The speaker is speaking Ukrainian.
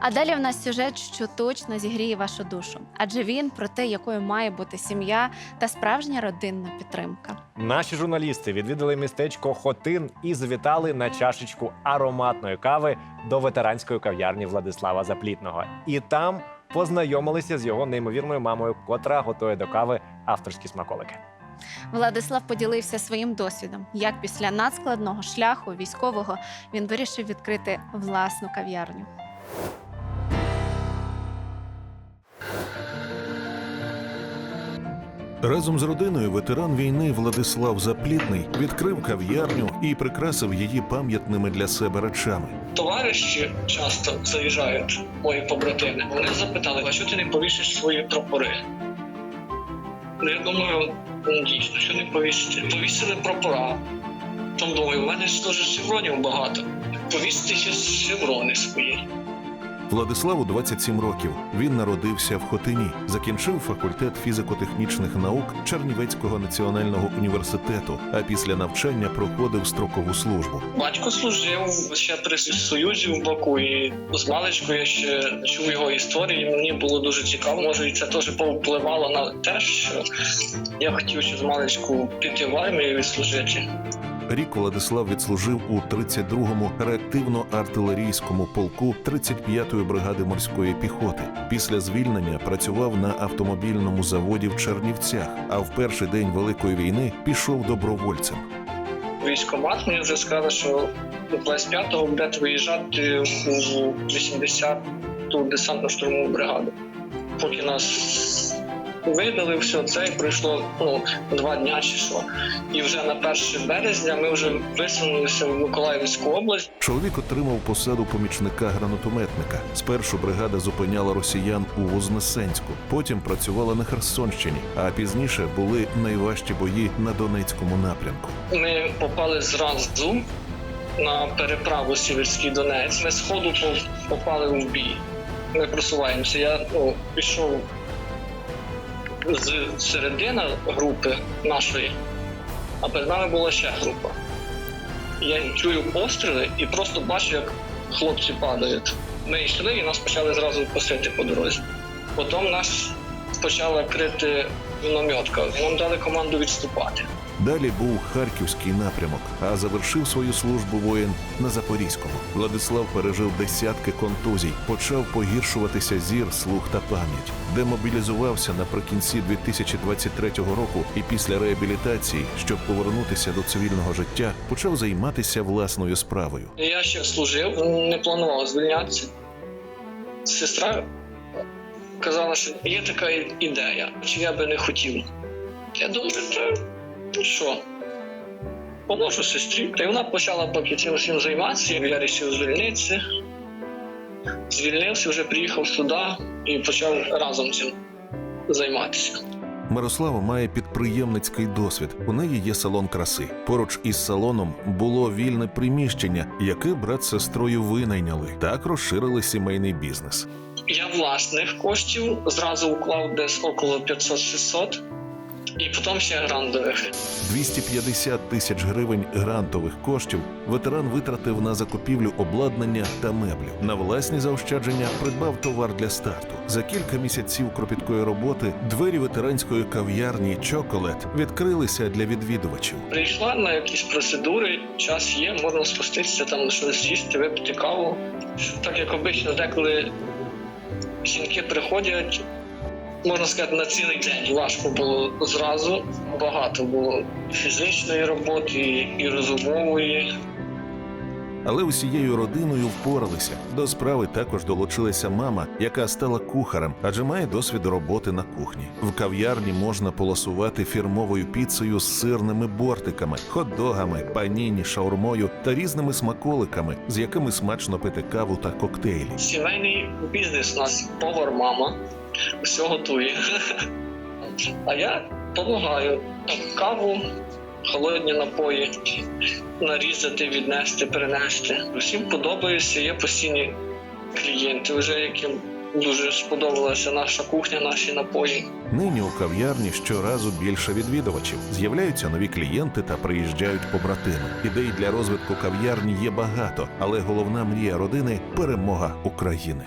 А далі в нас сюжет, що точно зігріє вашу душу, адже він про те, якою має бути сім'я та справжня родинна підтримка. Наші журналісти відвідали містечко Хотин і завітали на чашечку ароматної кави до ветеранської кав'ярні Владислава Заплітного. І там познайомилися з його неймовірною мамою, котра готує до кави авторські смаколики. Владислав поділився своїм досвідом, як після надскладного шляху військового він вирішив відкрити власну кав'ярню. Разом з родиною ветеран війни Владислав Заплітний відкрив кав'ярню і прикрасив її пам'ятними для себе речами. Товариші часто заїжджають, мої побратими. Вони запитали, а що ти не повісиш свої прапори? Ну, я думаю, ну, дійсно, що не повісити? Повісили прапора. Тому думаю, у мене ж теж шевронів багато. Повісити ще шеврони свої. Владиславу 27 років. Він народився в Хотині, закінчив факультет фізико-технічних наук Чернівецького національного університету, а після навчання проходив строкову службу. Батько служив ще при Союзі в Баку, і з маличку я ще чув його історії. Мені було дуже цікаво. Може, і це теж повпливало на те, що я хотів ще з маличку піти в армію і служити. Рік Владислав відслужив у 32-му реактивно-артилерійському полку 35-ї бригади морської піхоти. Після звільнення працював на автомобільному заводі в Чернівцях, а в перший день Великої війни пішов добровольцем. Військомат мені вже сказали, що 25-го будете виїжджати у 80-ту десантно-штурмову бригаду. Поки нас видали, все це і пройшло ну, два дня чи що. І вже на 1 березня ми вже висунулися в Миколаївську область. Чоловік отримав посаду помічника гранатометника. Спершу бригада зупиняла росіян у Вознесенську, потім працювала на Херсонщині, а пізніше були найважчі бої на Донецькому напрямку. Ми попали зразу на переправу Сіверський Донець. Ми з ходу попали в бій. Ми просуваємося. Я ну, пішов з середини групи нашої, а перед нами була ще група. Я чую постріли і просто бачу, як хлопці падають. Ми йшли і нас почали зразу косити по дорозі. Потім нас почала крити мінометка. Нам дали команду відступати. Далі був Харківський напрямок, а завершив свою службу воїн на Запорізькому. Владислав пережив десятки контузій, почав погіршуватися зір, слух та пам'ять. Демобілізувався наприкінці 2023 року і після реабілітації, щоб повернутися до цивільного життя, почав займатися власною справою. Я ще служив, не планував звільнятися. Сестра казала, що є така ідея, чи я би не хотів. Я думаю, та ну що, поможу сестрі. Та й вона почала поки цим всім займатися. Я вирішив звільнитися. Звільнився, вже приїхав сюди і почав разом цим займатися. Мирослава має підприємницький досвід. У неї є салон краси. Поруч із салоном було вільне приміщення, яке брат з сестрою винайняли. Так розширили сімейний бізнес. Я власних коштів зразу уклав десь около 500-600, і потім ще грандових. 250 тисяч гривень грантових коштів ветеран витратив на закупівлю обладнання та меблів. На власні заощадження придбав товар для старту. За кілька місяців кропіткої роботи двері ветеранської кав'ярні Чоколет відкрилися для відвідувачів. Прийшла на якісь процедури, час є, можна спуститися там, щось сісти, випити каву. Так як обично, деколи жінки приходять, можна сказати, на цілий день. Важко було зразу. Багато було фізичної роботи і розумової. Але усією родиною впоралися. До справи також долучилася мама, яка стала кухарем, адже має досвід роботи на кухні. В кав'ярні можна полосувати фірмовою піцею з сирними бортиками, хот-догами, паніні, шаурмою та різними смаколиками, з якими смачно пити каву та коктейлі. Сімейний бізнес у нас повар мама все готує. А я допомагаю каву, холодні напої, нарізати, віднести, принести. Всім подобається, є постійні клієнти, вже яким дуже сподобалася наша кухня, наші напої. Нині у кав'ярні щоразу більше відвідувачів. З'являються нові клієнти та приїжджають побратими. Ідей для розвитку кав'ярні є багато, але головна мрія родини перемога України.